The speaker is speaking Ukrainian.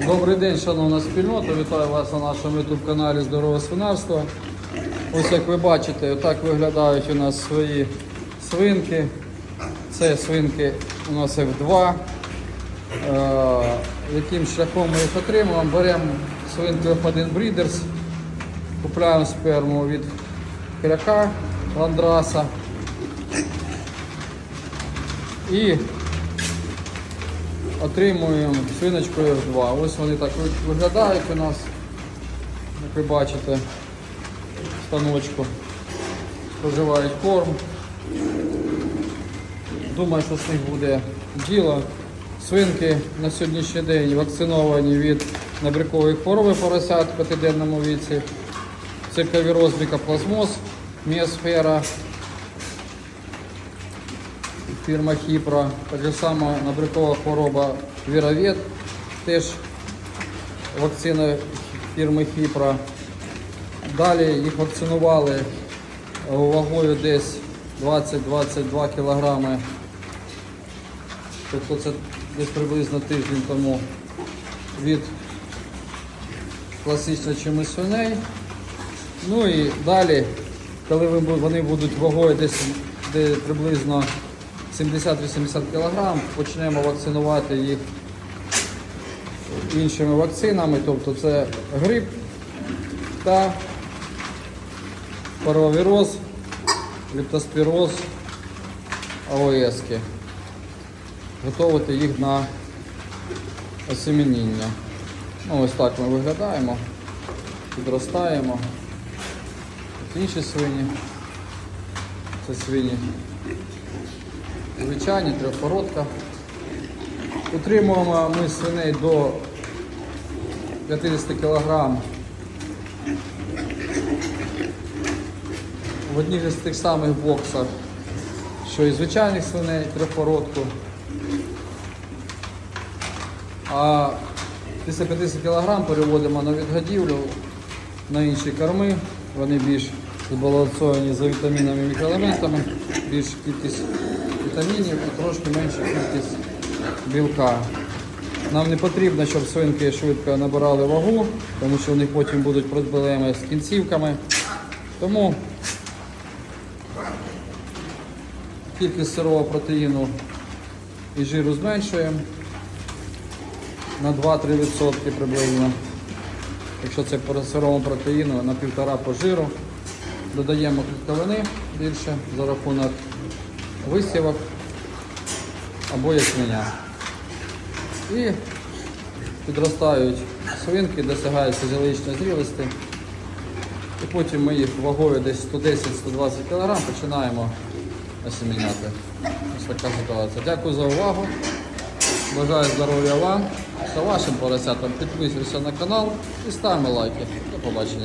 Добрий день, шановна спільнота. Вітаю вас на нашому youtube каналі Здорове свинарство. Ось як ви бачите, отак виглядають у нас свої свинки. Це свинки у нас F2. Е, яким шляхом ми їх отримуємо? Беремо свинку F1 Breeders, купляємо сперму від хряка ландраса. І отримуємо свиночкою F2. Ось вони так виглядають у нас, як ви бачите, в станочку. Споживають корм. Думаю, що з них буде діло. Свинки на сьогоднішній день вакциновані від набрякової хвороби поросят в п'ятиденному віці. Цирковіроз, мікоплазмоз, міосфера, фірма Хіпра, так само набрякова хвороба Віровет, теж вакцина фірми Хіпра. Далі їх вакцинували вагою десь 20-22 кілограми. Тобто це десь приблизно тиждень тому від класично чими свиней. Ну і далі, коли вони будуть вагою десь де приблизно 70-80 кг, почнемо вакцинувати їх іншими вакцинами, тобто це грип та паровіроз, ліптоспіроз, АОСки. Готувати їх на осемініння. Ну, ось так ми виглядаємо, підростаємо. Інші свині. Це свині звичайні, трьохпородка. Утримуємо ми свиней до 50 кг в одних із тих самих боксах, що і звичайних свиней трьохпородку. А після 50 кг переводимо на відгодівлю на інші корми. Вони більш збалансовані за вітамінами і мікроелементами, більш кількість вітамінів і трошки менша кількість білка. Нам не потрібно, щоб свинки швидко набирали вагу, тому що у них потім будуть проблеми з кінцівками. Тому кількість сирового протеїну і жиру зменшуємо на 2-3% приблизно. Якщо це по сировому протеїну на півтора по жиру. Додаємо клітковини більше за рахунок висівок або ячменя. І підростають свинки, досягають фізіологічної зрілості. І потім ми їх вагою десь 110-120 кг починаємо осіміняти. Ось така ситуація. Дякую за увагу. Бажаю здоров'я вам та вашим поросятам. Підписуйся на канал і ставимо лайки. До побачення.